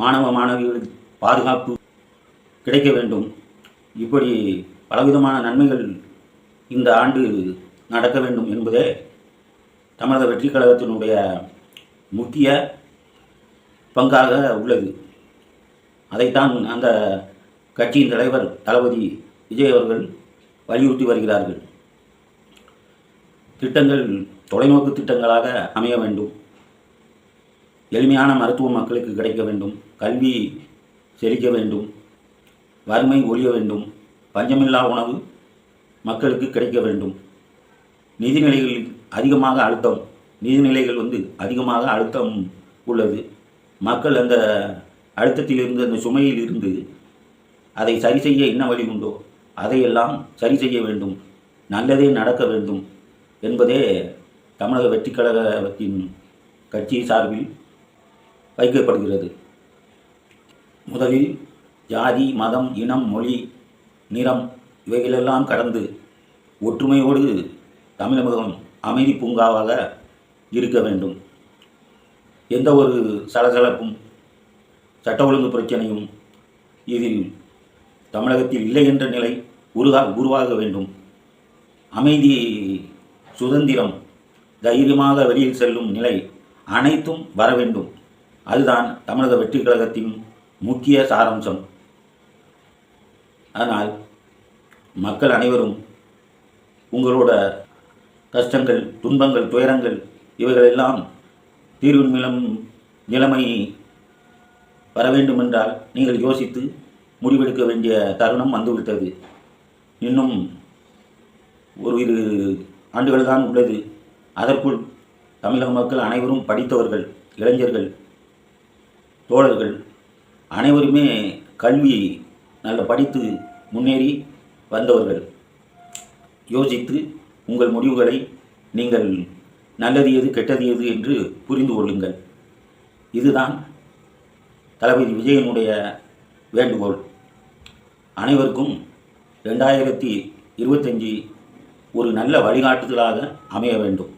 மாணவ மாணவிகளுக்கு பாதுகாப்பு கிடைக்க வேண்டும். இப்படி பலவிதமான நன்மைகள் இந்த ஆண்டு நடக்க வேண்டும் என்பதே தமிழக வெற்றிக் கழகத்தினுடைய முக்கிய பங்காக உள்ளது. அதைத்தான் அந்த கட்சியின் தலைவர் தளபதி விஜய் அவர்கள் வலியுறுத்தி வருகிறார்கள். திட்டங்கள் தொலைநோக்கு திட்டங்களாக அமைய வேண்டும். எளிமையான மருத்துவம் மக்களுக்கு கிடைக்க வேண்டும். கல்வி செழிக்க வேண்டும். வறுமை ஒழிய வேண்டும். பஞ்சமில்லா உணவு மக்களுக்கு கிடைக்க வேண்டும். நிதிநிலைகளில் அதிகமாக அழுத்தம். நிதிநிலைகள் வந்து அதிகமாக அழுத்தம் உள்ளது. மக்கள் அந்த அழுத்தத்திலிருந்து அந்த சுமையில் இருந்து அதை சரி செய்ய என்ன வழி உண்டோ அதையெல்லாம் சரி செய்ய வேண்டும். நல்லதே நடக்க வேண்டும் என்பதே தமிழக வெற்றிக்கழகத்தின் கட்சி சார்பில் வைக்கப்படுகிறது. முதலில் ஜாதி மதம் இனம் மொழி நிறம் இவைகளெல்லாம் கடந்து ஒற்றுமையோடு தமிழகம் அமைதி பூங்காவாக இருக்க வேண்டும். எந்த ஒரு சலசலப்பும் சட்ட ஒழுங்கு பிரச்சனையும் இதில் தமிழகத்தில் இல்லை என்ற நிலை உருகா உருவாக வேண்டும். அமைதி சுதந்திரம் தைரியமாக வெளியில் செல்லும் நிலை அனைத்தும் வர வேண்டும். அதுதான் தமிழக வெற்றி கழகத்தின் முக்கிய சாராம்சம். அதனால் மக்கள் அனைவரும் உங்களோட கஷ்டங்கள் துன்பங்கள் துயரங்கள் இவைகளெல்லாம் தீர்வின் நிலம் நிலைமை வர வேண்டுமென்றால் நீங்கள் யோசித்து முடிவெடுக்க வேண்டிய தருணம் வந்துவிட்டது. இன்னும் ஒரு இரு ஆண்டுகள் தான் உள்ளது. அதற்குள் தமிழக மக்கள் அனைவரும் படித்தவர்கள் இளைஞர்கள் தோழர்கள் அனைவருமே கல்வி நல்ல படித்து முன்னேறி வந்தவர்கள். யோசித்து உங்கள் முடிவுகளை நீங்கள் நல்லது எது கெட்டது எது என்று புரிந்து கொள்ளுங்கள். இதுதான் தளபதி விஜயனுடைய வேண்டுகோள். அனைவருக்கும் ரெண்டாயிரத்தி இருபத்தஞ்சி ஒரு நல்ல வழிகாட்டுதலாக அமைய வேண்டும்.